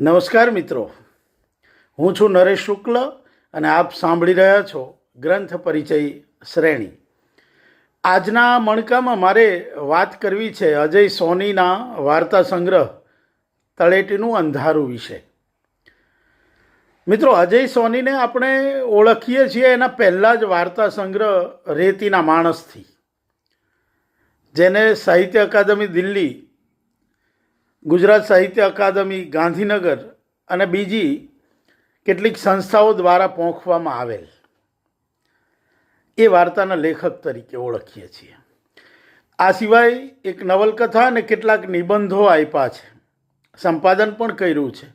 નમસ્કાર મિત્રો. હું છું નરેશ શુક્લ અને આપ સાંભળી રહ્યા છો ગ્રંથ પરિચય શ્રેણી. આજના મણકામાં મારે વાત કરવી છે અજય સોનીના વાર્તા સંગ્રહ તળેટીનું અંધારું વિશે. મિત્રો, અજય સોનીને આપણે ઓળખીએ છીએ એના પહેલાં જ વાર્તા સંગ્રહ રેતીના માણસથી. જેને સાહિત્ય અકાદમી દિલ્હી ગુજરાત સાહિત્ય અકાદમી, ગાંધીનગર અને બીજી કેટલીક સંસ્થાઓ દ્વારા પહોંચવામાં આવેલ. એ વાર્તાના લેખક તરીકે ઓળખીએ છીએ. આ સિવાય એક નવલકથા અને કેટલાક નિબંધો આપ્યા છે. સંપાદન પણ કર્યું છે.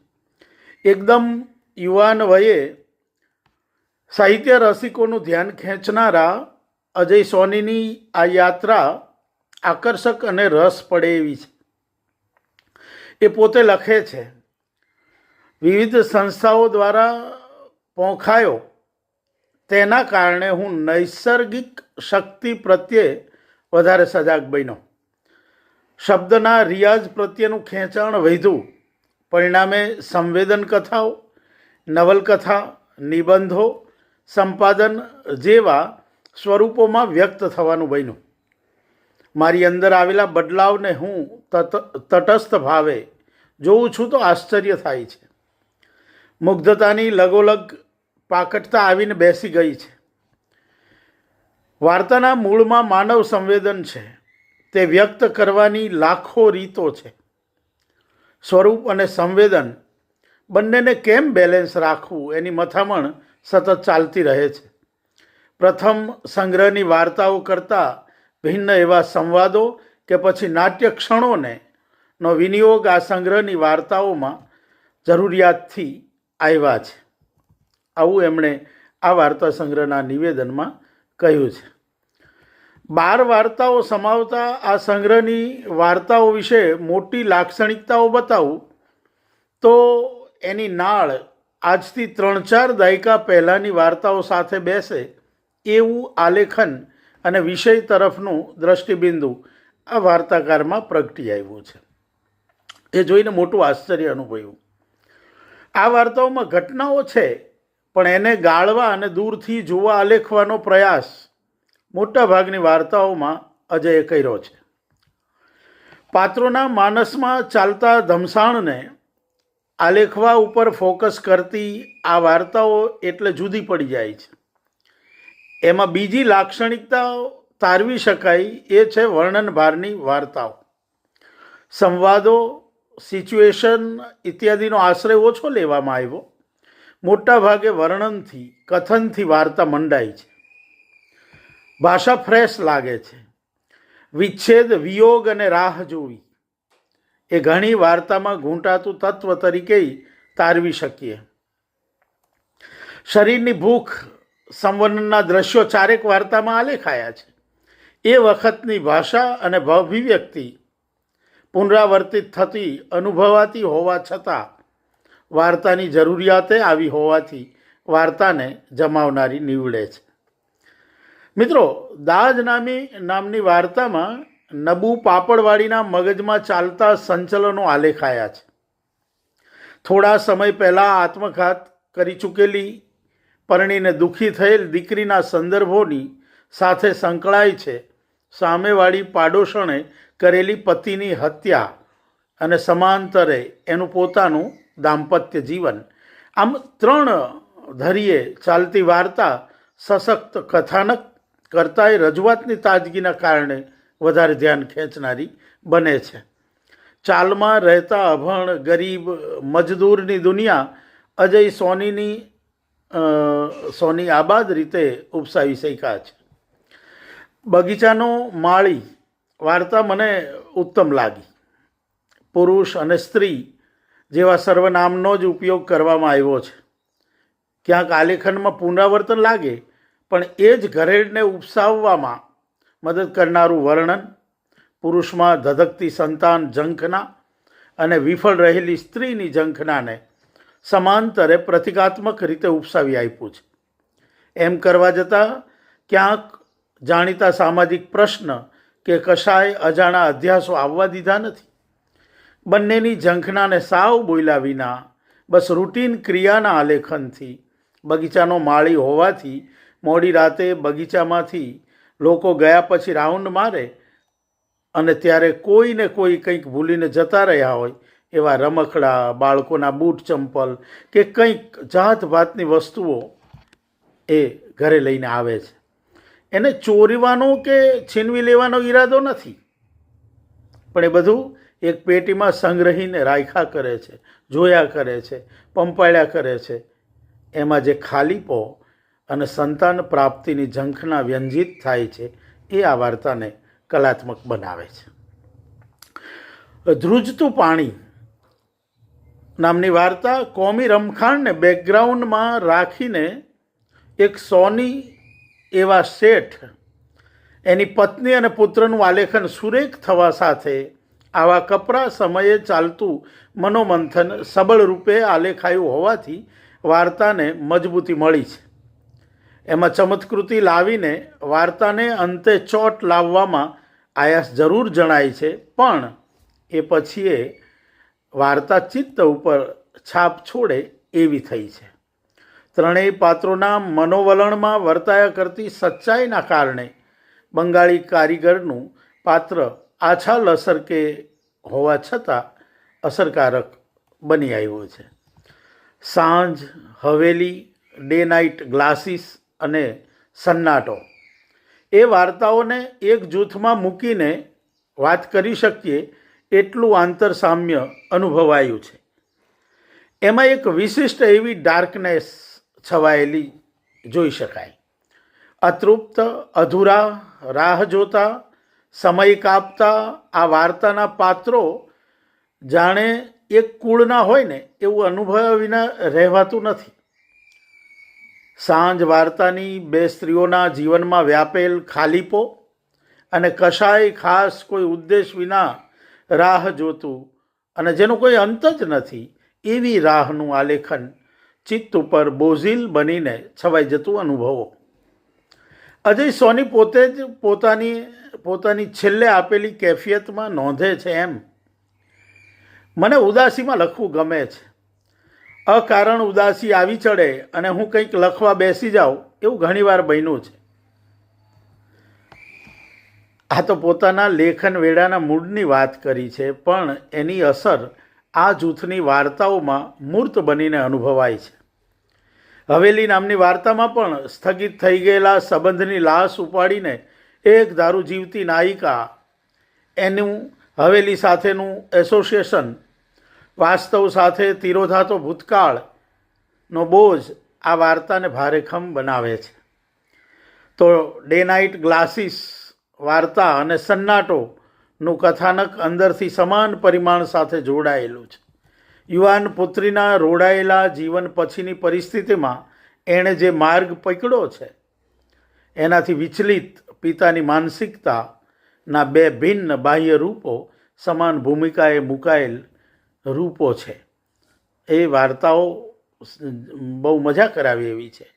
એકદમ યુવાન વયે સાહિત્ય રસિકોનું ધ્યાન ખેંચનારા અજય સોનીની આ યાત્રા આકર્ષક અને રસ પડે એવી છે. એ પોતે લખે છે. વિવિધ સંસ્થાઓ દ્વારા પોંખાયો. તેના કારણે હું નૈસર્ગિક શક્તિ પ્રત્યે વધારે સજાગ બન્યો. શબ્દના રિયાઝ પ્રત્યેનું ખેંચાણ વધ્યું. પરિણામે સંવેદન કથાઓ, નવલકથા, નિબંધો, સંપાદન જેવા સ્વરૂપોમાં વ્યક્ત થવાનું બન્યું. મારી અંદર આવેલા બદલાવને હું તટ તટસ્થ ભાવે જોઉં છું તો આશ્ચર્ય થાય છે. મુગ્ધતાની લગોલગ પાકટતા આવીને બેસી ગઈ છે. વાર્તાના મૂળમાં માનવ સંવેદન છે. તે વ્યક્ત કરવાની લાખો રીતો છે. સ્વરૂપ અને સંવેદન બંનેને કેમ બેલેન્સ રાખવું એની મથામણ સતત ચાલતી રહે છે. પ્રથમ સંગ્રહની વાર્તાઓ કરતાં ભિન્ન એવા સંવાદો કે પછી નાટ્ય ક્ષણોને નો વિનિયોગ આ સંગ્રહની વાર્તાઓમાં જરૂરિયાતથી આવ્યા છે. આવું એમણે આ વાર્તા સંગ્રહના નિવેદનમાં કહ્યું છે. બાર વાર્તાઓ સમાવતા આ સંગ્રહની વાર્તાઓ વિશે મોટી લાક્ષણિકતાઓ બતાવું તો એની નાળ આજથી ત્રણ ચાર દાયકા પહેલાંની વાર્તાઓ સાથે બેસે એવું આલેખન અને વિષય તરફનું દ્રષ્ટિબિંદુ આ વાર્તાકારમાં પ્રગટી આવ્યું છે. એ જોઈને મોટું આશ્ચર્ય અનુભવ્યું. આ વાર્તાઓમાં ઘટનાઓ છે, પણ એને ગાળવા અને દૂરથી જોવા આલેખવાનો પ્રયાસ મોટાભાગની વાર્તાઓમાં અજયે કર્યો છે. પાત્રોના માનસમાં ચાલતા ધમસાણને આલેખવા ઉપર ફોકસ કરતી આ વાર્તાઓ એટલે જુદી પડી જાય છે. એમાં બીજી લાક્ષણિકતાઓ તારવી શકાય એ છે વર્ણનભારની વાર્તાઓ. સંવાદો સિચ્યુએશન ઇત્યાદિનો આશ્રય ઓછો લેવામાં આવ્યો. મોટા ભાગે વર્ણનથી, કથનથી વાર્તા મંડાય છે. ભાષા ફ્રેશ લાગે છે. વિચ્છેદ, વિયોગ અને રાહ જોવી. એ ઘણી વાર્તામાં ઘૂંટાતું તત્વ તરીકે તારવી શકીએ. શરીરની ભૂખ સંવનના દ્રશ્યો ચારેક વાર્તામાં આલેખાયા છે. એ વખતની ભાષા અને અભિવ્યક્તિ પુનરાવર્તિત થતી અનુભવાતી હોવા છતાં વાર્તાની જરૂરિયાતે આવી હોવાથી વાર્તાને જમાવનારી નીવડે છે. મિત્રો, દાજ નામી નામની વાર્તામાં નબુ પાપડવાળીના મગજમાં ચાલતા સંચલનો આલેખાયા છે. થોડા સમય પહેલાં આત્મઘાત કરી ચૂકેલી, પરણીને દુઃખી થયેલ દીકરીના સંદર્ભોની સાથે સંકળાય છે સામેવાળી પાડોશણે કરેલી પતિની હત્યા અને સમાંતરે એનું પોતાનું દાંપત્ય જીવન. આમ ત્રણ ધરીએ ચાલતી વાર્તા સશક્ત કથાનક કરતાંય રજૂઆતની તાજગીના કારણે વધારે ધ્યાન ખેંચનારી બને છે. ચાલમાં રહેતા અભણ, ગરીબ, મજદૂરની દુનિયા અજય સોનીની સોની આબાદ રીતે ઉપસાવી શક્યા છે. બગીચાનો માળી વાર્તા મને ઉત્તમ લાગી. પુરુષ અને સ્ત્રી જેવા સર્વનામનો જ ઉપયોગ કરવામાં આવ્યો છે. ક્યાંક આલેખનમાં પુનરાવર્તન લાગે, પણ એ જ ઘરેડને ઉપસાવવામાં મદદ કરનારું વર્ણન, પુરુષમાં ધધકતી સંતાન ઝંખના અને વિફળ રહેલી સ્ત્રીની ઝંખનાને સમાંતરે પ્રતિકાત્મક રીતે ઉપસાવી આપ્યું છે. એમ કરવા જતાં ક્યાંક જાણીતા સામાજિક પ્રશ્ન કે કશાય અજાણા અધ્યાસો આવવા દીધા નથી. બંનેની ઝંખનાને સાવ બોલ્યા વિના બસ રૂટીન ક્રિયાના આલેખનથી, બગીચાનો માળી હોવાથી, મોડી રાતે બગીચામાંથી લોકો ગયા પછી રાઉન્ડ મારે અને ત્યારે કોઈને કોઈ કંઈક ભૂલીને જતા રહ્યા હોય એવા રમકડા, બાળકોના બૂટ ચંપલ કે કંઈક જાત ભાતની વસ્તુઓ એ ઘરે લઈને આવે છે. એને ચોરવાનો કે છીનવી લેવાનો ઈરાદો નથી. પણ એ બધું એક પેટીમાં સંગ્રહીને રાખ્યા કરે છે, જોયા કરે છે, પંપાળ્યા કરે છે. એમાં જે ખાલીપો અને સંતાન પ્રાપ્તિની ઝંખના વ્યંજિત થાય છે, એ આ વાર્તાને કલાત્મક બનાવે છે. ધ્રુજતું પાણી નામની વાર્તા કોમી રમખાણને બેકગ્રાઉન્ડમાં રાખીને એક સોની એવા શેઠ, એની પત્ની અને પુત્રનું આલેખન સુરેખ થવા સાથે આવા કપરા સમયે ચાલતું મનોમંથન સબળ રૂપે આલેખાયું હોવાથી વાર્તાને મજબૂતી મળી છે. એમાં ચમત્કૃતિ લાવીને વાર્તાને અંતે ચોટ લાવવામાં આયાસ જરૂર જણાય છે, પણ એ પછી એ વાર્તા ચિત્ત ઉપર છાપ છોડે એવી થઈ છે. ત્રણેય પાત્રોના મનોવલણમાં વર્તાયા કરતી સચ્ચાઈના કારણે બંગાળી કારીગરનું પાત્ર આછા લસર કે હોવા છતાં અસરકારક બની આવ્યું છે. સાંજ, હવેલી ડે નાઇટ ગ્લાસીસ અને સન્નાટો. એ વાર્તાઓને એક જૂથમાં મૂકીને વાત કરી શકીએ એટલું આંતરસામ્ય અનુભવાયું છે. એમાં એક વિશિષ્ટ એવી ડાર્કનેસ છવાયેલી જોઈ શકાય. અતૃપ્ત, અધૂરા, રાહ જોતા, સમય કાપતા આ વાર્તાના પાત્રો જાણે એક કુળના હોય ને એવું અનુભવ વિના રહેવાતું નથી. સાંજ વાર્તાની બે સ્ત્રીઓના જીવનમાં વ્યાપેલ ખાલીપો અને કશાય ખાસ કોઈ ઉદ્દેશ વિના રાહ જોતું અને જેનો કોઈ અંત જ નથી, એવી રાહનું આલેખન ચિત્ત ઉપર બોઝિલ બનીને છવાઈ જતું અનુભવો. અજય સોની પોતે જ પોતાની પોતાની છેલ્લે આપેલી કેફિયતમાં નોંધે છે એમ. મને ઉદાસીમાં લખવું ગમે છે. અકારણ ઉદાસી આવી ચડે અને હું કંઈક લખવા બેસી જાઉં એવું ઘણીવાર બન્યું છે. આ તો પોતાના લેખન વેળાના મૂડની વાત કરી છે, પણ એની અસર આ જૂથની વાર્તાઓમાં મૂર્ત બનીને અનુભવાય છે. હવેલી નામની વાર્તામાં પણ સ્થગિત થઈ ગયેલા સંબંધની લાશ ઉપાડીને એક દારૂ જીવતી નાયિકા, એનું હવેલી સાથેનું એસોસિએશન, વાસ્તવ સાથે તિરોધાતો ભૂતકાળનો બોજ આ વાર્તાને ભારેખમ બનાવે છે. તો ડે નાઇટ ગ્લાસીસ વાર્તા અને સન્નાટોનું કથાનક અંદરથી સમાન પરિમાણ સાથે જોડાયેલું છે. યુવાન પુત્રીના રોડાયેલા જીવન પછીની પરિસ્થિતિમાં એણે જે માર્ગ પકડ્યો છે, એનાથી વિચલિત પિતાની માનસિકતાના બે ભિન્ન બાહ્ય રૂપો સમાન ભૂમિકાએ મુકાયેલ રૂપો છે. એ વાર્તાઓ બહુ મજા કરાવી એવી છે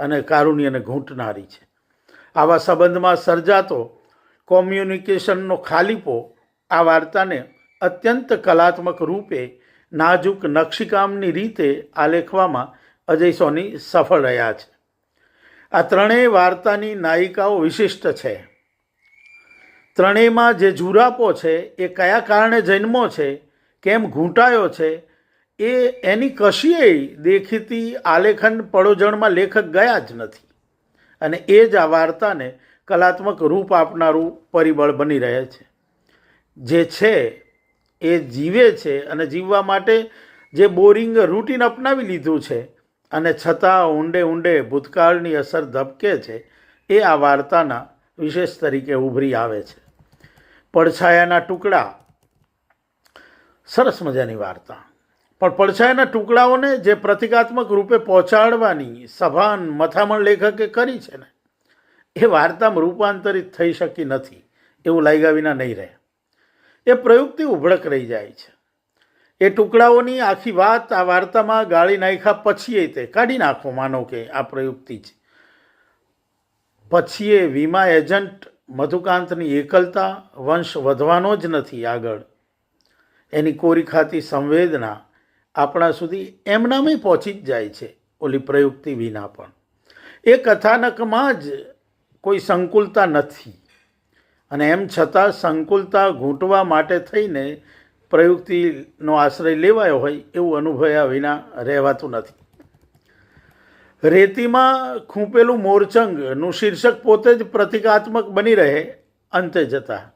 અને કારુણ્યને ઘૂંટનારી છે. આવા સંબંધમાં સર્જાતો કોમ્યુનિકેશનનો ખાલીપો આ વાર્તાને અત્યંત કલાત્મક રૂપે નાજુક નકશીકામની રીતે આલેખવામાં અજય સોની સફળ રહ્યા છે. આ ત્રણેય વાર્તાની નાયિકાઓ વિશિષ્ટ છે. ત્રણેયમાં જે જુરાપો છે, એ કયા કારણે જન્મો છે, કેમ ઘૂંટાયો છે, એ એની કશીએ દેખીતી આલેખન પડોજણમાં લેખક ગયા જ નથી. અને એ જ આ વાર્તાને કલાત્મક રૂપ આપનારું પરિબળ બની રહે છે. જે છે, એ જીવે છે અને જીવવા માટે જે બોરિંગ રૂટીન અપનાવી લીધું છે અને છતાં ઊંડે ઊંડે ભૂતકાળની અસર ધબકે છે, એ આ વાર્તાના વિશેષ તરીકે ઉભરી આવે છે. પડછાયાના ટુકડા. સરસ મજાની વાર્તા. પણ પડછાયાના ટુકડાઓને જે પ્રતિકાત્મક રૂપે પહોંચાડવાની સભાન મથામણ લેખકે કરી છે ને એ વાર્તામાં રૂપાંતરિત થઈ શકી નથી, એવું લાગ્યા વિના નહીં રહે. એ પ્રયુક્તિ ઉભડક રહી જાય છે. એ ટુકડાઓની આખી વાત આ વાર્તામાં ગાળી નાખ્યા પછી તે કાઢી નાખો, માનો કે આ પ્રયુક્તિ છે. પછી એ વીમા એજન્ટ મધુકાંતની એકલતા વંશ વધવાનો જ નથી આગળ. એની કોરી ખાતી સંવેદના આપણા સુધી એમનામાં પહોંચી જ જાય છે, ઓલી પ્રયુક્તિ વિના પણ. એ કથાનકમાં જ કોઈ સંકુલતા નથી. અને એમ છતાં સંકુલતા ઘૂંટવા માટે થઈને પ્રયુક્તિનો આશ્રય લેવાયો હોય એવું અનુભવ્યા વિના રહેવાતું નથી. રેતીમાં ખૂંપેલું મોરચંગનું શીર્ષક પોતે જ પ્રતિકાત્મક બની રહે, અંતે જતા.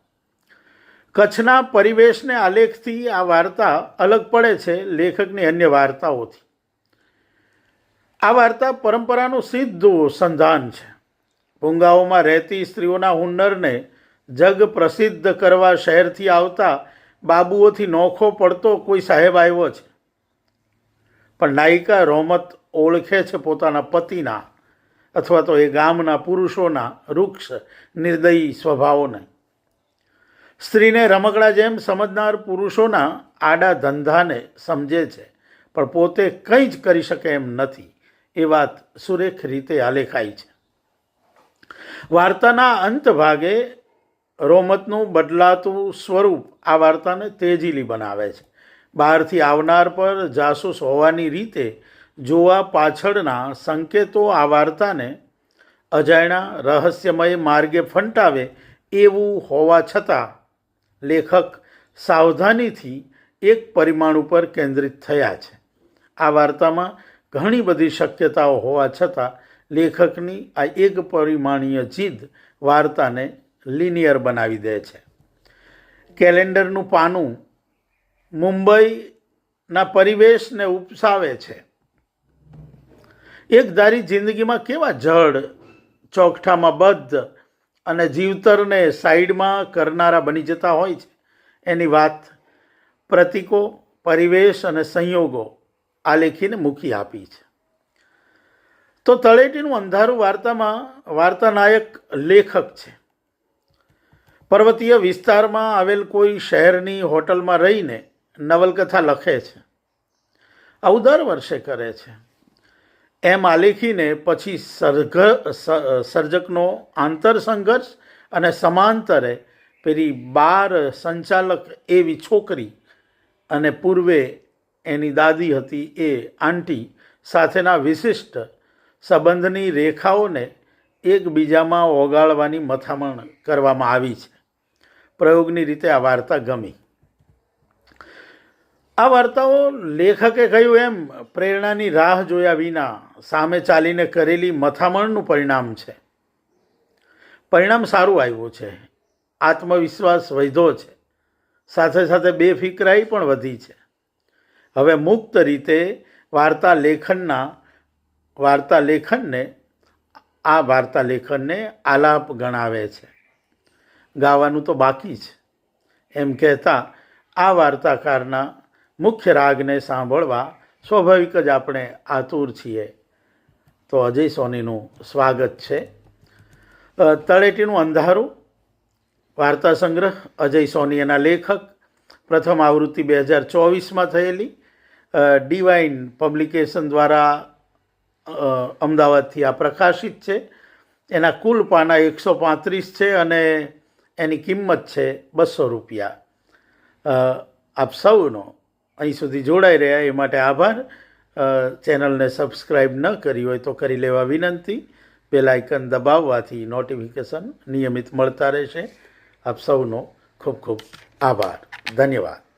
કચ્છના પરિવેશને આલેખથી આ વાર્તા અલગ પડે છે લેખકની અન્ય વાર્તાઓથી. આ વાર્તા પરંપરાનું સીધું સંધાન છે. ભૂંગાઓમાં રહેતી સ્ત્રીઓના હુન્નરને જગ પ્રસિદ્ધ કરવા શહેરથી આવતા બાબુઓથી નોખો પડતો કોઈ સાહેબ આવ્યો છે. પણ નાયિકા રોમત ઓળખે છે પોતાના પતિના અથવા તો એ ગામના પુરુષોના વૃક્ષ નિર્દયી સ્વભાવોને. સ્ત્રીને રમકડા જેમ સમજનાર પુરુષોના આડા ધંધાને સમજે છે, પણ પોતે કંઈ જ કરી શકે એમ નથી. એ વાત સુરેખ રીતે આલેખાય છે. વાર્તાના અંત ભાગે રોમતનું બદલાતું સ્વરૂપ આ વાર્તાને તેજીલી બનાવે છે. બહારથી આવનાર પર જાસૂસ હોવાની રીતે જોવા પાછળના સંકેતો આ વાર્તાને અજાણ્યા રહસ્યમય માર્ગે ફંટાવે એવું હોવા છતાં લેખક સાવધાનીથી એક પરિમાણ ઉપર કેન્દ્રિત થયા છે. આ વાર્તામાં ઘણી બધી શક્યતાઓ હોવા છતાં લેખકની આ એક પરિમાણીય જીદ વાર્તાને લિનિયર બનાવી દે છે. કેલેન્ડરનું પાનું મુંબઈના પરિવેશને ઉપસાવે છે. એકધારી જિંદગીમાં કેવા જડ ચોકઠામાં બદ્ધ અને જીવતરને સાઈડમાં કરનારા બની જતા હોય છે? એની વાત પ્રતિકો, પરિવેશ અને સંયોગો આલેખીને મૂકી આપી છે. તો તળેટીનું અંધારું વાર્તામાં વાર્તાનાયક લેખક છે. પર્વતીય વિસ્તારમાં આવેલ કોઈ શહેરની હોટલમાં રહીને નવલકથા લખે છે. આવું દર વર્ષે કરે છે. એમ આલેખીને પછી સર્ગ સર્જકનો આંતર સંઘર્ષ અને સમાંતરે પેલી બાર સંચાલક એવી છોકરી અને પૂર્વે એની દાદી હતી એ આંટી સાથેના વિશિષ્ટ સંબંધની રેખાઓને એકબીજામાં ઓગાળવાની મથામણ કરવામાં આવી છે. પ્રયોગની રીતે આ વાર્તા ગમી. આ વાર્તાઓ લેખકે કહ્યું એમ, પ્રેરણાની રાહ જોયા વિના સામે ચાલીને કરેલી મથામણનું પરિણામ છે. પરિણામ સારું આવ્યું છે. આત્મવિશ્વાસ વધ્યો છે. સાથે સાથે બેફિકરાઈ પણ વધી છે. હવે મુક્ત રીતે વાર્તા લેખનના વાર્તા લેખનને આ વાર્તા લેખનને આલાપ ગણાવે છે. ગાવાનું તો બાકી છે. એમ કહેતા આ વાર્તાકારના મુખ્ય રાગને સાંભળવા સ્વાભાવિક જ આપણે આતુર છીએ. તો અજય સોનીનું સ્વાગત છે. તળેટીનું અંધારું, વાર્તા સંગ્રહ, અજય સોની એના લેખક, પ્રથમ આવૃત્તિ બે હજાર ચોવીસમાં થયેલી ડિવાઇન પબ્લિકેશન દ્વારા અમદાવાદથી આ પ્રકાશિત છે. એના કુલ પાના એકસો પાંત્રીસ છે અને એની કિંમત છે બસો રૂપિયા. આપ સૌનો અહીં સુધી જોડાઈ રહ્યા એ માટે આભાર. ચેનલને સબસ્ક્રાઈબ ન કરી હોય તો કરી લેવા વિનંતી. બેલ આઇકન દબાવવાથી નોટિફિકેશન નિયમિત મળતા રહેશે. આપ સૌનો ખૂબ ખૂબ આભાર. ધન્યવાદ.